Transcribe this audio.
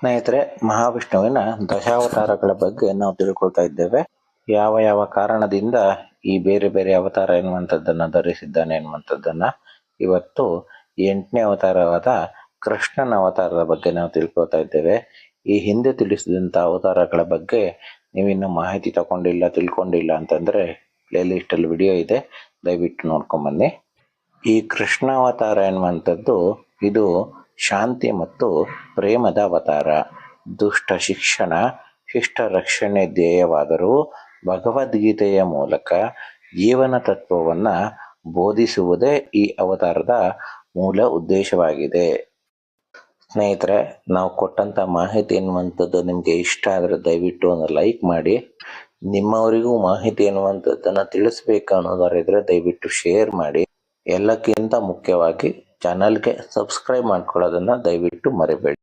ಸ್ನೇಹಿತರೆ, ಮಹಾವಿಷ್ಣುವಿನ ದಶಾವತಾರಗಳ ಬಗ್ಗೆ ನಾವು ತಿಳ್ಕೊಳ್ತಾ ಇದ್ದೇವೆ. ಯಾವ ಯಾವ ಕಾರಣದಿಂದ ಈ ಬೇರೆ ಬೇರೆ ಅವತಾರ ಎನ್ನುವಂಥದ್ದನ್ನ ಧರಿಸಿದ್ದಾನೆ ಎನ್ನುವಂಥದ್ದನ್ನ ಇವತ್ತು ಎಂಟನೇ ಅವತಾರವಾದ ಕೃಷ್ಣನ ಅವತಾರದ ಬಗ್ಗೆ ನಾವು ತಿಳ್ಕೊಳ್ತಾ ಇದ್ದೇವೆ. ಈ ಹಿಂದೆ ತಿಳಿಸಿದಂಥ ಅವತಾರಗಳ ಬಗ್ಗೆ ನೀವಿನ್ನು ಮಾಹಿತಿ ತಗೊಂಡಿಲ್ಲ, ತಿಳ್ಕೊಂಡಿಲ್ಲ ಅಂತಂದ್ರೆ ಪ್ಲೇ ಲಿಸ್ಟ್ ಅಲ್ಲಿ ವಿಡಿಯೋ ಇದೆ. ದಯವಿಟ್ಟು ನೋಡ್ಕೊಂಬನ್ನಿ ಈ ಕೃಷ್ಣ ಅವತಾರ ಎನ್ನುವಂಥದ್ದು ಇದು ಶಾಂತಿ ಮತ್ತು ಪ್ರೇಮದ ಅವತಾರ. ದುಷ್ಟ ಶಿಕ್ಷಣ, ಶಿಷ್ಟ ರಕ್ಷಣೆ ಧ್ಯೇಯವಾದರೂ ಭಗವದ್ಗೀತೆಯ ಮೂಲಕ ಜೀವನ ತತ್ವವನ್ನು ಬೋಧಿಸುವುದೇ ಈ ಅವತಾರದ ಮೂಲ ಉದ್ದೇಶವಾಗಿದೆ. ಸ್ನೇಹಿತರೆ, ನಾವು ಕೊಟ್ಟಂಥ ಮಾಹಿತಿ ಎನ್ನುವಂಥದ್ದು ನಿಮಗೆ ಇಷ್ಟ ಆದರೆ ದಯವಿಟ್ಟು ಒಂದು ಲೈಕ್ ಮಾಡಿ. ನಿಮ್ಮವರಿಗೂ ಮಾಹಿತಿ ಎನ್ನುವಂಥದ್ದನ್ನು ತಿಳಿಸ್ಬೇಕು ಅನ್ನೋದಾರಿದ್ರೆ ದಯವಿಟ್ಟು ಶೇರ್ ಮಾಡಿ. ಎಲ್ಲಕ್ಕಿಂತ ಮುಖ್ಯವಾಗಿ ಚಾನಲ್ಗೆ ಸಬ್ಸ್ಕ್ರೈಬ್ ಮಾಡ್ಕೊಳ್ಳೋದನ್ನ ದಯವಿಟ್ಟು ಮರಿಬೇಡಿ.